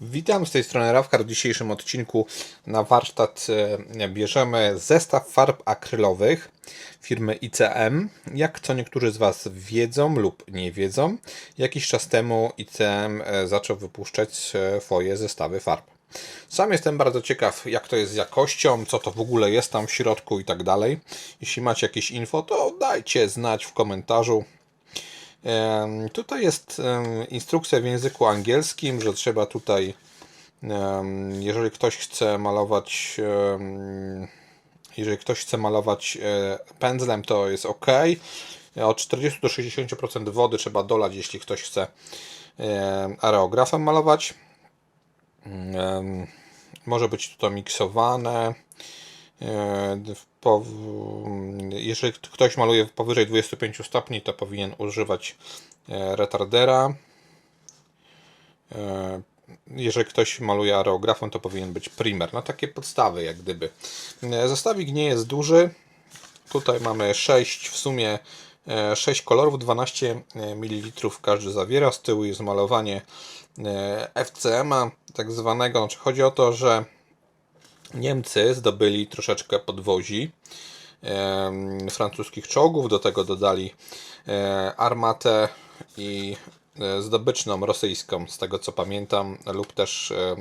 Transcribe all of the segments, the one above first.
Witam z tej strony Rawkar. W dzisiejszym odcinku na warsztat e, bierzemy zestaw farb akrylowych firmy ICM. Jak co niektórzy z Was wiedzą lub nie wiedzą, jakiś czas temu ICM e, zaczął wypuszczać e, swoje zestawy farb. Sam jestem bardzo ciekaw, jak to jest z jakością, co to w ogóle jest tam w środku i tak dalej. Jeśli macie jakieś info, to dajcie znać w komentarzu. Tutaj jest instrukcja w języku angielskim, że trzeba tutaj, jeżeli ktoś chce malować, jeżeli ktoś chce malować e, pędzlem, to jest ok. Od 40 do 60% wody trzeba dolać, jeśli ktoś chce em, areografem malować. Może być to miksowane. Jeżeli ktoś maluje powyżej 25 stopni, to powinien używać e, retardera. E, Jeżeli ktoś maluje aerografem, to powinien być primer. No takie podstawy, jak gdyby. E, Zestawik nie jest duży. Tutaj mamy 6 w sumie 6 kolorów, 12 ml każdy zawiera. Z tyłu jest malowanie FCM-a, tak zwanego. Znaczy chodzi o to, że Niemcy zdobyli troszeczkę podwozi francuskich czołgów, do tego dodali e, armatę i e, zdobyczną rosyjską, z tego co pamiętam, lub też e,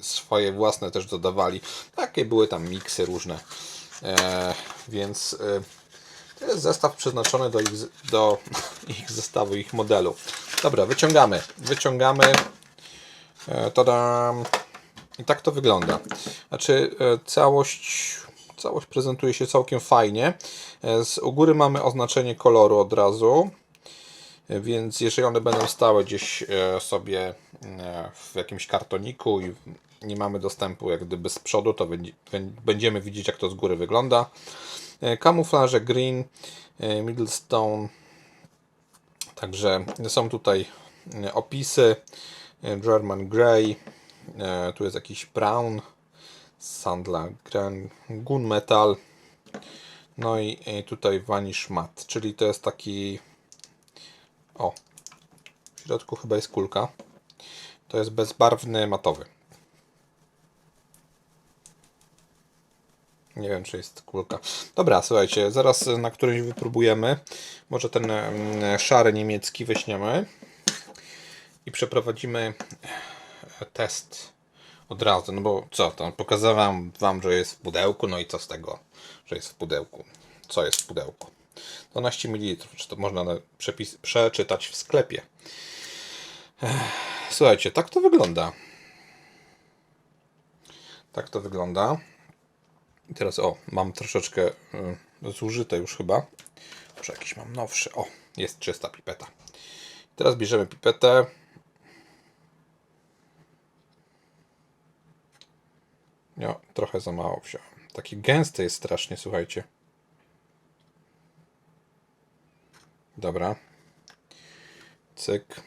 swoje własne też dodawali. Takie były tam miksy różne. Więc to jest zestaw przeznaczony do ich, do ich zestawu, ich modelu. Dobra, wyciągamy. Wyciągamy. Tadam. I tak to wygląda. Znaczy, całość, całość prezentuje się całkiem fajnie. E, Z u góry mamy oznaczenie koloru od razu. E, Więc jeżeli one będą stałe gdzieś e, sobie w jakimś kartoniku i nie mamy dostępu jak gdyby z przodu, to będzie- bę- będziemy widzieć jak to z góry wygląda. Kamuflaże green, Middlestone. Także są tutaj opisy. German Grey, tu jest jakiś brown, Sandla Gunmetal, no i e, tutaj Vanish Matte, czyli to jest taki o, w środku chyba jest kulka. To jest bezbarwny matowy. Nie wiem, czy jest kulka. Dobra, słuchajcie, zaraz na którymś wypróbujemy. Może ten mm, szary niemiecki weźmiemy i przeprowadzimy e, test od razu. No bo co, tam pokazywałem wam, że jest w pudełku, no i co z tego, że jest w pudełku? Co jest w pudełku? 12 ml, czy to można na przepis, przeczytać w sklepie. Słuchajcie, tak to wygląda. Tak to wygląda. I teraz o, mam troszeczkę y, zużyte już chyba. Może jakiś mam nowszy. O, jest czysta pipeta. Teraz bierzemy pipetę. No, trochę za mało wziąłem. Taki gęsty jest strasznie, słuchajcie. Dobra. Cyk.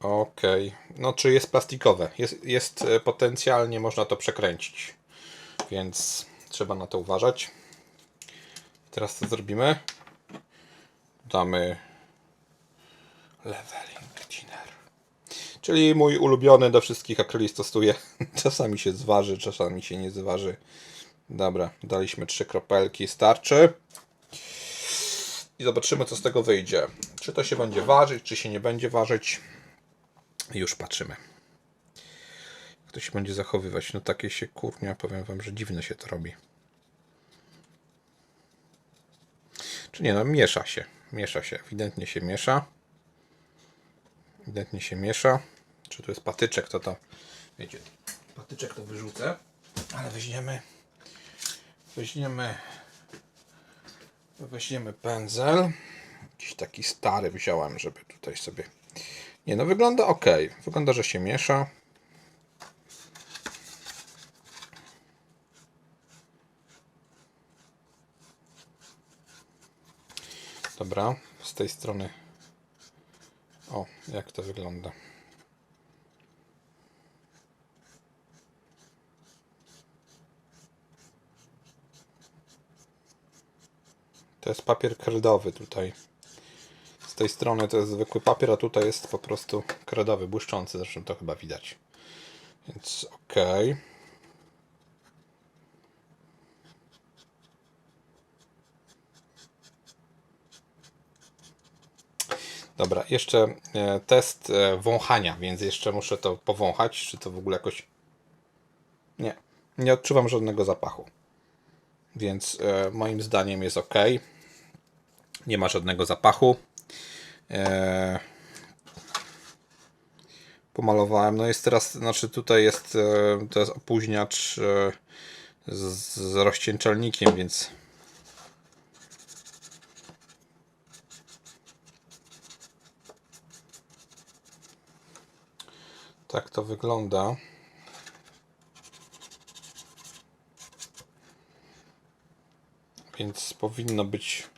Okej. No, czy jest plastikowe? Jest, jest e, potencjalnie, można to przekręcić. Więc trzeba na to uważać. Teraz co zrobimy? Damy leveling thinner. Czyli mój ulubiony do wszystkich akryli stosuję. Czasami się zważy, czasami się nie zważy. Dobra, daliśmy trzy kropelki, starczy. I zobaczymy, co z tego wyjdzie. Czy to się będzie ważyć, czy się nie będzie ważyć. Już patrzymy. Jak to się będzie zachowywać. No takie się, kurnia, powiem wam, że dziwne się to robi. Czy nie, no miesza się. Miesza się, ewidentnie się miesza. Ewidentnie się miesza. Czy tu jest patyczek, to to, wiecie, patyczek to wyrzucę. Ale weźmiemy, weźmiemy, weźmiemy pędzel. Jakiś taki stary wziąłem, żeby tutaj sobie... Nie, no wygląda ok. Wygląda, że się miesza. Dobra, z tej strony. O, jak to wygląda. To jest papier kredowy tutaj. Z tej strony to jest zwykły papier, a tutaj jest po prostu kredowy, błyszczący, zresztą to chyba widać. Więc okej. Dobra, jeszcze e, test e, wąchania, więc jeszcze muszę to powąchać, czy to w ogóle jakoś... Nie, nie odczuwam żadnego zapachu. Więc e, moim zdaniem jest ok. Nie ma żadnego zapachu. Pomalowałem. No jest teraz, znaczy tutaj jest, to jest opóźniacz z, z rozcieńczalnikiem, więc tak to wygląda. Więc powinno być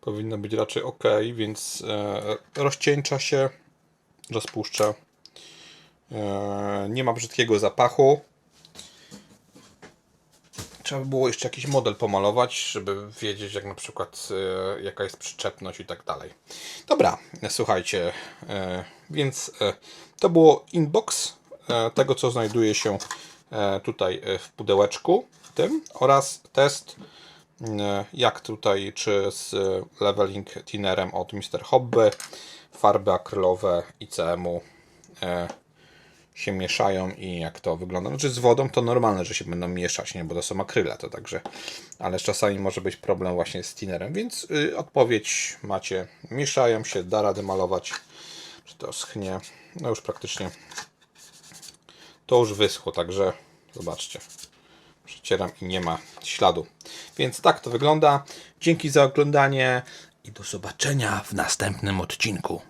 powinno być raczej ok, więc e, rozcieńcza się, rozpuszcza. E, nie ma brzydkiego zapachu. Trzeba by było jeszcze jakiś model pomalować, żeby wiedzieć, jak na przykład e, jaka jest przyczepność i tak dalej. Dobra, słuchajcie, e, więc e, to było inbox e, tego, co znajduje się e, tutaj e, w pudełeczku tym oraz test e, jak tutaj, czy z leveling tinerem od Mr. Hobby, farby akrylowe ICM-u e, się mieszają i jak to wygląda. Znaczy z wodą to normalne, że się będą mieszać, nie? bo to są akryle, to także, ale czasami może być problem właśnie z tinerem, więc y, odpowiedź macie, mieszają się, da rady malować, czy to schnie, no już praktycznie to już wyschło, także zobaczcie. Przecieram i nie ma śladu. Więc tak to wygląda. Dzięki za oglądanie i do zobaczenia w następnym odcinku.